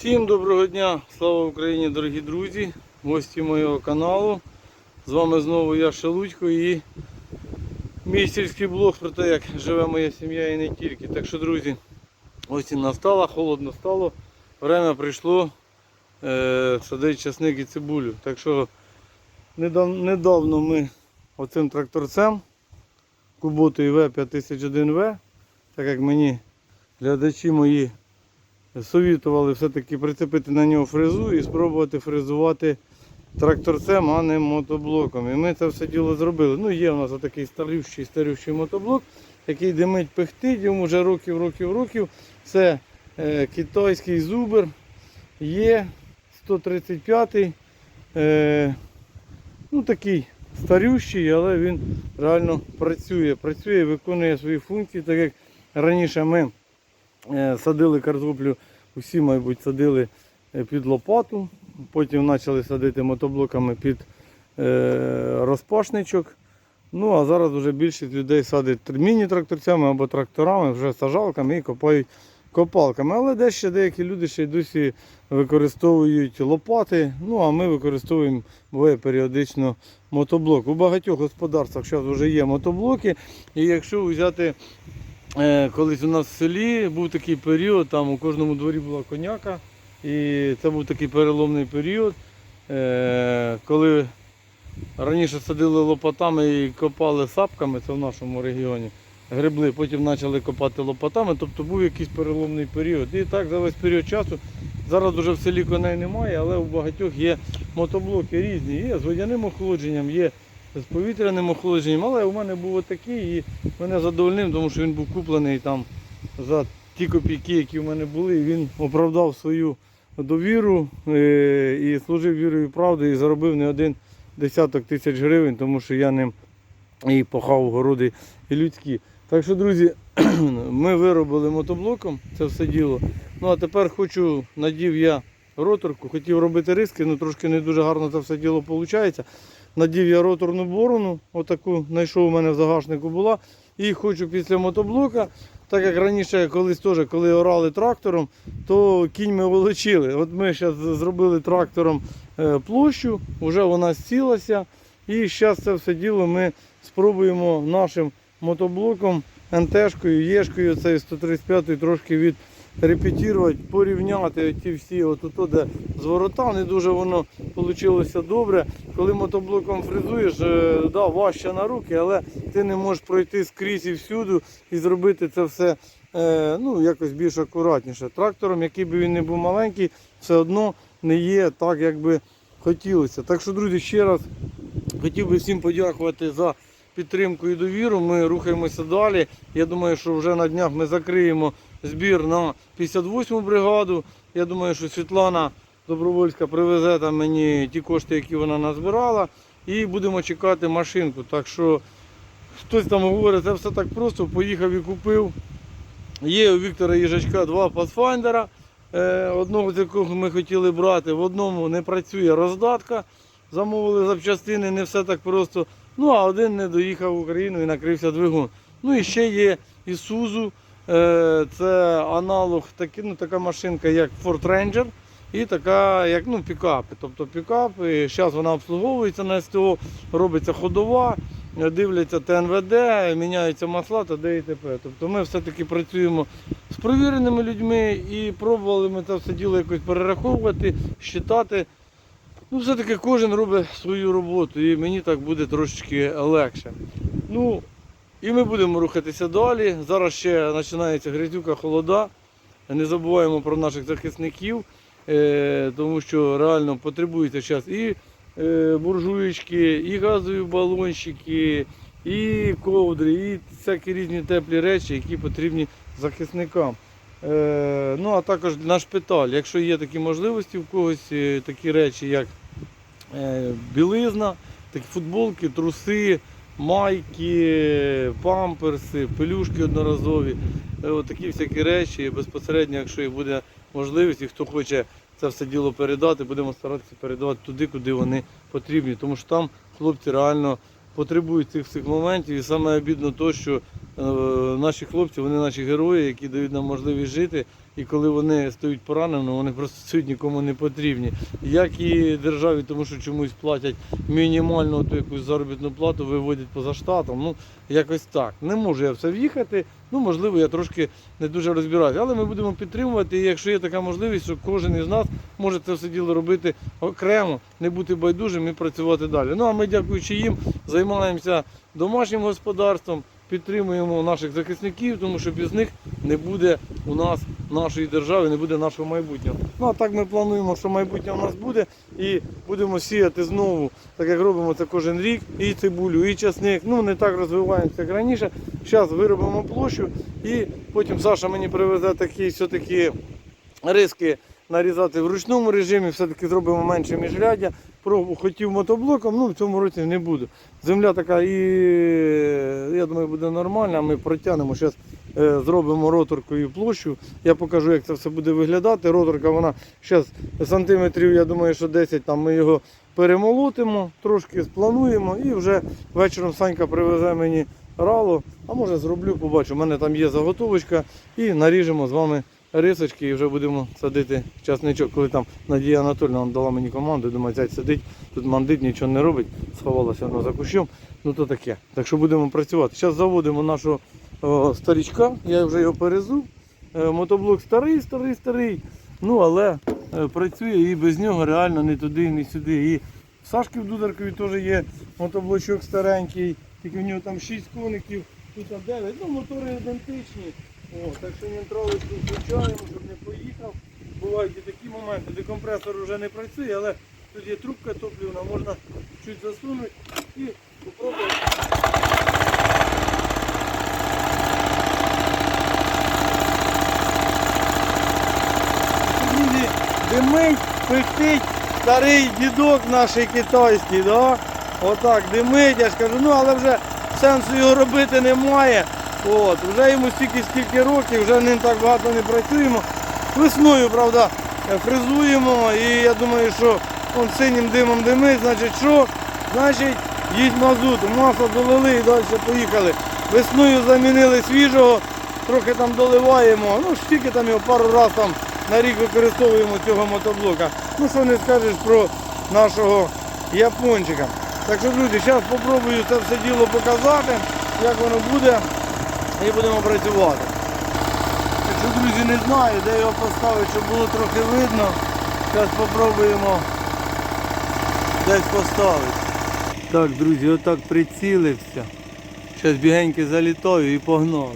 Всім доброго дня, слава Україні, дорогі друзі, гості моєго каналу. З вами знову я Шелудько і мій сільський блог про те, як живе моя сім'я і не тільки. Так що, друзі, осінь настала, холодно стало, время прийшло е, садити часник і цибулю. Так що недавно, ми оцим тракторцем Куботою В5001В, так як мені глядачі мої совітували все-таки прицепити на нього фрезу і спробувати фрезувати тракторцем, а не мотоблоком. І ми це все діло зробили. Ну, є у нас отакий старющий старющий мотоблок, який димить пихтить, йому вже років, років, років. Це е, китайський зубер є 135 е, ну такий старющий, але він реально працює. Працює, виконує свої функції, так як раніше ми Е, Садили картоплю, усі, мабуть, садили е, під лопату, потім почали садити мотоблоками під е, розпашничок. Ну, а зараз вже більшість людей садить міні-тракторцями або тракторами, вже сажалками і копають копалками. Але десь ще деякі люди ще й досі використовують лопати. Ну, а ми використовуємо буває періодично мотоблок. У багатьох господарствах зараз вже є мотоблоки. І якщо взяти Колись у нас в селі був такий період, там у кожному дворі була коняка. І це був такий переломний період, е, коли раніше садили лопатами і копали сапками, це в нашому регіоні. Гребли, потім почали копати лопатами, тобто був якийсь переломний період. І так за весь період часу. Зараз вже в селі коней немає, але у багатьох є мотоблоки різні. Є з водяним охолодженням, є з повітряним охолодженням, але у мене був отакий і мене задовольнив, тому що він був куплений там за ті копійки, які в мене були. І він оправдав свою довіру е, і служив вірою і правдою і заробив не один десяток тисяч гривень, тому що я ним і пахав городи і людські. Так що, друзі, ми виробили мотоблоком це все діло. Ну а тепер хочу, надів я роторку, хотів робити риски, але трошки не дуже гарно це все діло виходить. Надів я роторну борону, отаку знайшов у мене в загашнику була. І хочу після мотоблока, так як раніше колись теж, коли орали трактором, то кінь ми волочили. От ми зараз зробили трактором е, площу, вже вона зцілася. І зараз це все діло ми спробуємо нашим мотоблоком, НТшкою, Єшкою, цей 135 трошки від репетувати, порівняти ті всі, от тут, де зворота, не дуже воно вийшло добре. Коли мотоблоком фрезуєш, е, да, важче на руки, але ти не можеш пройти скрізь і всюди і зробити це все е, ну, якось більш акуратніше. Трактором, який би він не був маленький, все одно не є так, як би хотілося. Так що, друзі, ще раз хотів би всім подякувати за підтримку і довіру. Ми рухаємося далі. Я думаю, що вже на днях ми закриємо збір на 58-му бригаду. Я думаю, що Світлана Добровольська привезе там мені ті кошти, які вона назбирала, і будемо чекати машинку. Так що хтось там говорить, це все так просто, поїхав і купив. Є у Віктора Їжачка два е, одного з якого ми хотіли брати, в одному не працює роздатка. Замовили запчастини, не все так просто. Ну, а один не доїхав в Україну і накрився двигун. Ну і ще є Ісузу. Е, Це аналог такі, ну, така машинка, як Ford Ranger. І така, як ну, пікапи. Тобто пікап, зараз вона обслуговується на СТО, робиться ходова, дивляться ТНВД, міняються масла та де і т.п. Тобто ми все-таки працюємо з провіреними людьми і пробували ми це все діло якось перераховувати, считати. Ну, все-таки кожен робить свою роботу і мені так буде трошечки легше. Ну, і ми будемо рухатися далі. Зараз ще починається грязюка, холода. Не забуваємо про наших захисників, е, тому що реально потребується зараз і е, буржуєчки, і газові балончики, і ковдри, і всякі різні теплі речі, які потрібні захисникам. Е, ну, а також на шпиталь. Якщо є такі можливості в когось, такі речі, як білизна, такі футболки, труси, майки, памперси, пелюшки одноразові, е, такі всякі речі. Безпосередньо, якщо і буде можливість, і хто хоче це все діло передати, будемо старатися передавати туди, куди вони потрібні. Тому що там хлопці реально потребують цих всіх моментів. І саме обідно те, що е, наші хлопці, вони наші герої, які дають нам можливість жити. І коли вони стають пораненими, вони просто стають нікому не потрібні. Як і державі, тому що чомусь платять мінімальну ту якусь заробітну плату, виводять поза штатом. Ну, якось так. Не можу я в це в'їхати. Ну, можливо, я трошки не дуже розбираюся. Але ми будемо підтримувати. І якщо є така можливість, що кожен із нас може це все діло робити окремо, не бути байдужим і працювати далі. Ну а ми, дякуючи їм, займаємося домашнім господарством, підтримуємо наших захисників, тому що без них не буде у нас нашої держави, не буде нашого майбутнього. Ну а так ми плануємо, що майбутнє у нас буде, і будемо сіяти знову, так як робимо це кожен рік, і цибулю, і часник. Ну не так розвиваємося, як раніше. Зараз виробимо площу, і потім Саша мені привезе такі все-таки риски нарізати в ручному режимі, все-таки зробимо менше міжряддя. Пробу хотів мотоблоком, ну в цьому році не буду. Земля така і я думаю, буде нормальна. Ми протягнемо. Зараз зробимо роторкою площу. Я покажу, як це все буде виглядати. Роторка вона зараз сантиметрів, я думаю, що 10 там ми його перемолотимо, трошки сплануємо і вже вечором Санька привезе мені рало. А може зроблю, побачу. У мене там є заготовочка і наріжемо з вами рисочки і вже будемо садити часничок. Коли там Надія Анатольовна дала мені команду, думаю, зять сидить, тут мандит нічого не робить, сховалася воно за кущом. Ну то таке. Так що будемо працювати. Зараз заводимо нашого о, старічка, я вже його перезу. Е, Мотоблок старий, старий, старий. Ну але е, працює і без нього реально не туди, не сюди. І в Сашки в Дударкові теж є мотоблочок старенький, тільки в нього там 6 коників, тут 9. Ну, мотори ідентичні. Так що нейтралочку включаємо, щоб не поїхав. Бувають і такі моменти, де компресор вже не працює, але тут є трубка топлівна, можна чуть засунути і спробувати. Димить, пихтить старий дідок наш китайський, да? Отак димить, я ж кажу, ну але вже сенсу його робити немає. От, вже йому стільки скільки років, вже ним так багато не працюємо. Весною, правда, фрезуємо і я думаю, що он синім димом димить, значить що? Значить їсть мазут, масло долили і далі поїхали. Весною замінили свіжого, трохи там доливаємо, ну стільки там його пару разів там на рік використовуємо цього мотоблока. Ну що не скажеш про нашого япончика. Так що, друзі, зараз спробую це все діло показати, як воно буде, і будемо працювати. Якщо, друзі, не знаю, де його поставити, щоб було трохи видно. Зараз спробуємо десь поставити. Так, друзі, отак прицілився. Зараз бігеньки залітаю і погнав.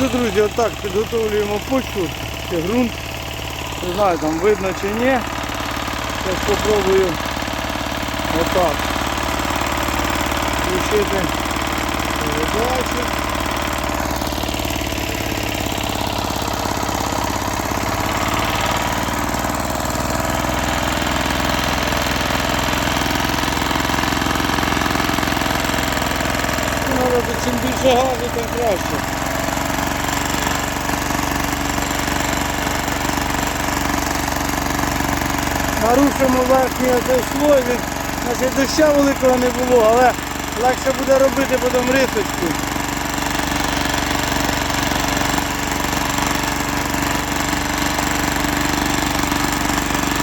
Що, друзі, отак підготовлюємо почву, чи ґрунт. Не знаю, там видно чи ні. Зараз спробую отак. Включити передачу. Чим більше газу, тим краще. Нарушимо оцей слой, значить доща великого не було, але легше буде робити потім рисочку.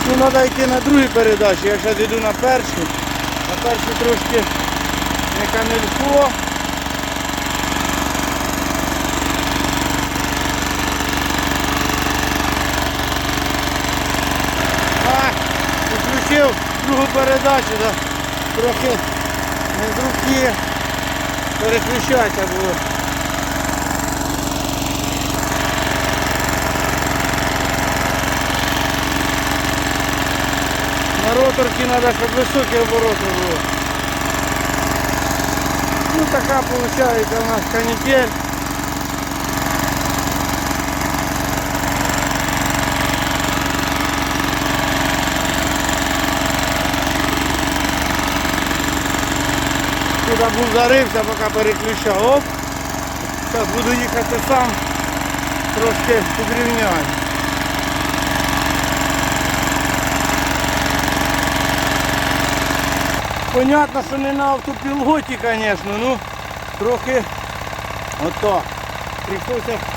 Ну, треба йти на другій передачі, я зараз йду на першу. На першій трошки не камільфо. А, включив другу передачу, да, трохи не з руки переключатися було. На роторці треба, щоб високі обороти було. Ну така виходить у нас канітель. Був зарився, поки переключав. Оп. Зараз буду їхати сам, трошки підрівняю. Понятно, що не на автопілоті, звісно, ну трохи ото. Прийшлося.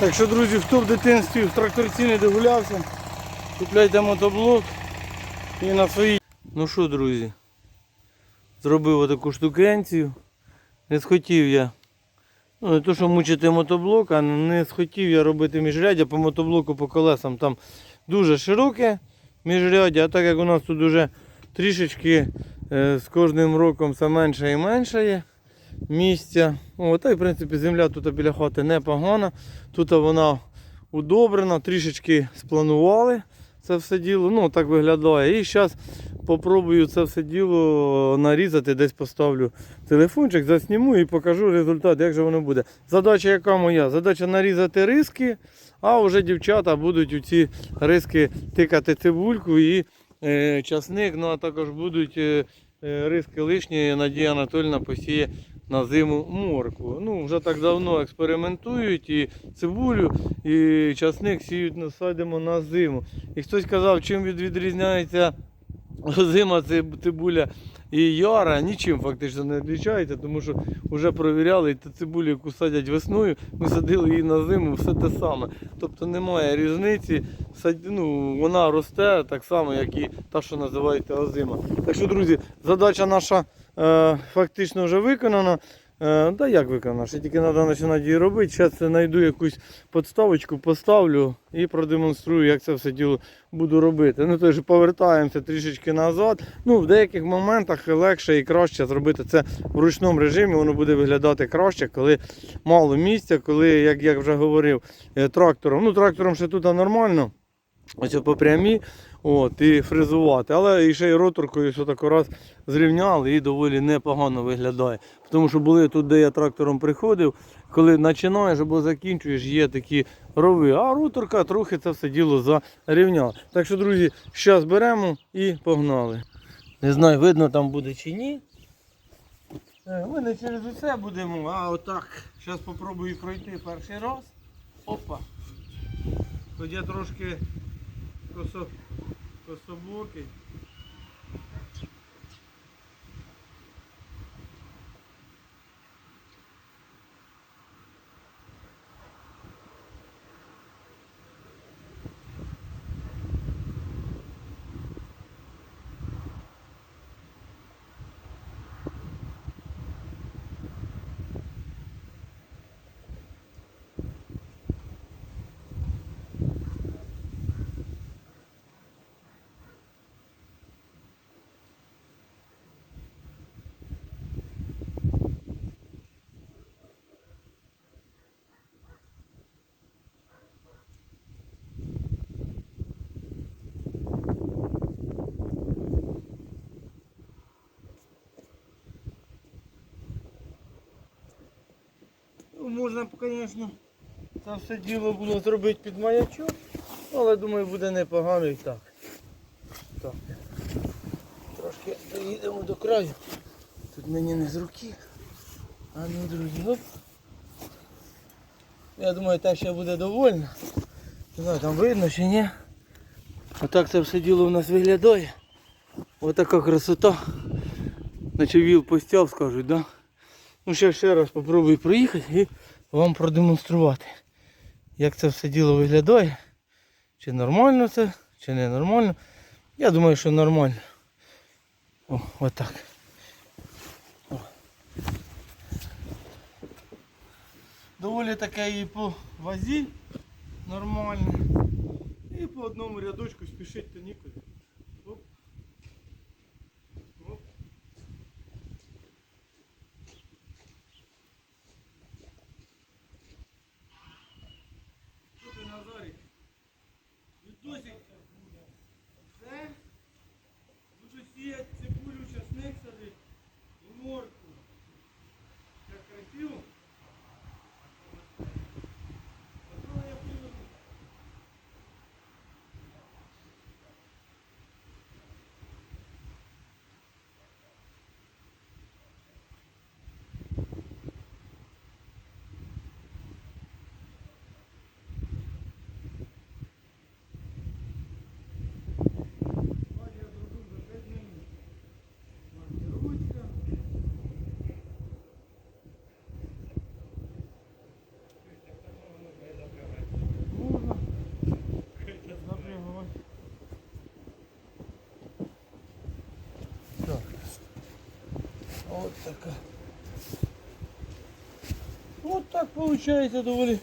Так що, друзі, хто в дитинстві в тракторці не догулявся, купляйте мотоблок і на свої. Ну що, друзі, зробив отаку штукенцію. Не схотів я. Ну, не то, що мучити мотоблок, а не схотів я робити міжряддя по мотоблоку по колесам. Там дуже широке міжряддя, а так як у нас тут уже трішечки е, з кожним роком все менше і менше є місця. О, в принципі земля тут біля хати непогана. Тут вона удобрена, трішечки спланували це все діло. Ну, так виглядає. І зараз попробую це все діло нарізати, десь поставлю телефончик, засніму і покажу результат, як же воно буде. Задача яка моя? Задача нарізати риски, а вже дівчата будуть у ці риски тикати цибульку і е, часник, ну а також будуть е, е, риски лишні. Надія Анатольовна посіє на зиму моркву. Ну, вже так давно експериментують і цибулю, і часник сіють, насадимо на зиму. І хтось казав, чим від- відрізняється зима цибуля і яра, нічим фактично не відрізняється, тому що вже провіряли, та цибулю, яку садять весною, ми садили її на зиму, все те саме. Тобто немає різниці, ну, вона росте так само, як і та, що називається озима. Так що, друзі, задача наша е, фактично вже виконана. Е, да як виконана? Ще тільки треба починати її робити. Зараз знайду якусь подставочку, поставлю і продемонструю, як це все діло буду робити. Ну тож повертаємося трішечки назад. Ну, в деяких моментах легше і краще зробити це в ручному режимі. Воно буде виглядати краще, коли мало місця, коли, як я вже говорив, е, трактором. Ну, трактором ще тут нормально. Ось по прямій, от, і фрезувати. Але і ще й роторкою що так раз зрівняли і доволі непогано виглядає. Тому що були тут, де я трактором приходив, коли починаєш або закінчуєш, є такі рови, а роторка трохи це все діло зарівняла. Так що, друзі, зараз беремо і погнали. Не знаю, видно там буде чи ні. Е, Ми не через усе будемо, а отак. Зараз спробую пройти перший раз. Опа. Я трошки косо, кособокий. Ну, можна, звісно, це все діло було зробити під маячок, але думаю буде непогано і так. Так. Трошки доїдемо до краю. Тут мені не з руки. А ну, друзі, оп. Я думаю, так ще буде довольно. Не знаю, там видно чи ні. Отак це все діло у нас виглядає. Отака красота. Наче віл постяв, скажуть, да? Ну ще ще раз спробую проїхати і вам продемонструвати, як це все діло виглядає. Чи нормально це, чи не нормально. Я думаю, що нормально. О, отак. Доволі таке і по вазі нормально. І по одному рядочку спішити то нікуди. Оп. Оп. Що ти, Назарик? Відосик буде. Все? Буду сіяти цибулю, часник садити і морку. Як красиво? А то я приведу. От така. От так виходить доволі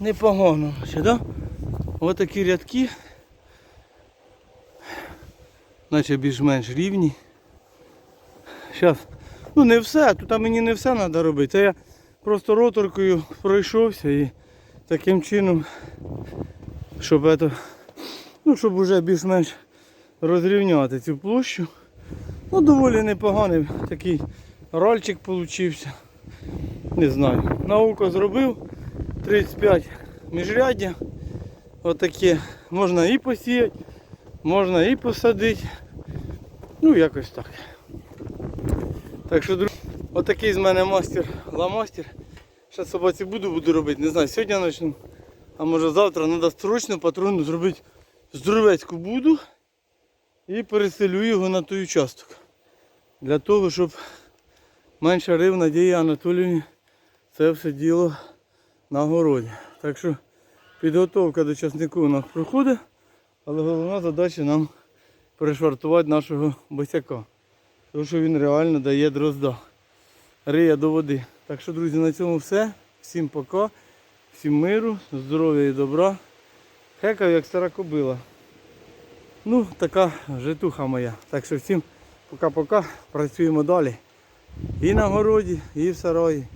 непогано. Да? Ось такі рядки. Наче більш-менш рівні. Зараз. Ну не все, тут мені не все треба робити. Я просто роторкою пройшовся і таким чином, щоб это, ну, щоб вже більш-менш розрівняти цю площу. Ну, доволі непоганий такий рольчик получився. Не знаю. На око зробив 35 міжряддя. Отаке. Можна і посіяти, можна і посадити. Ну, якось так. Так що, друзі, отакий з мене мастер ламастер. Зараз собаці буду, буду робити. Не знаю, сьогодні почну. А може завтра треба срочно патрону зробити здоровецьку буду і переселю його на той участок. Для того, щоб менше рив Надії Анатоліївні це все діло на городі. Так що підготовка до часнику у нас проходить, але головна задача нам перешвартувати нашого босяка. Тому що він реально дає дрозда. Риє до води. Так що, друзі, на цьому все. Всім пока, всім миру, здоров'я і добра. Хекав як стара кобила. Ну, така житуха моя. Так що всім пока-пока. Працюємо далі. І на городі, і в сараї.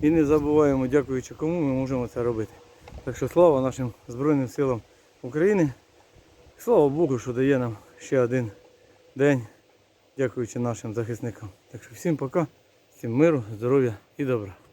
І не забуваємо, дякуючи кому ми можемо це робити. Так що слава нашим Збройним силам України. Слава Богу, що дає нам ще один день, дякуючи нашим захисникам. Так що всім пока, всім миру, здоров'я і добра.